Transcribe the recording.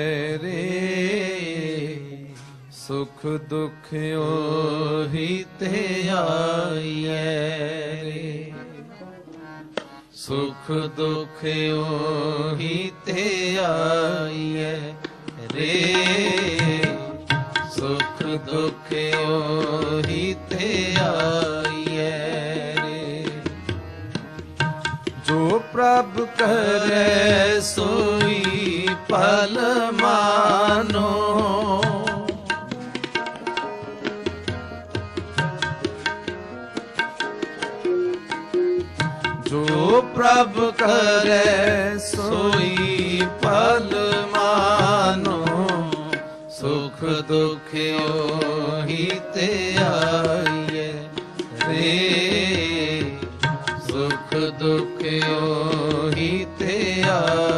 ਰੇ ਸੁਖ ਦੁਖ ਉਹੀ ਤੇ ਆਈਐ ਰੇ। ਸੁਖ ਦੁਖ ਉਹੀ ਤੇ ਆਈਐ ਰੇ। ਸੁਖ ਦੁਖ ਉਹੀ ਤੇ ਆਈਐ ਰੇ। ਜੋ ਪ੍ਰਭ ਕਰੈ ਸੋਈ ਫਲ ਮਾਨੋ। ਜੋ ਪ੍ਰਭ ਕਰੇ ਸੋਈ ਫਲ ਮਾਨੋ। ਸੁਖ ਦੁਖਿਓ ਹੀ ਤੇ ਆਈਏ ਰੇ ਸੁਖ ਦੁਖਿਓ ਹੀ ਤੇ ਆਈਏ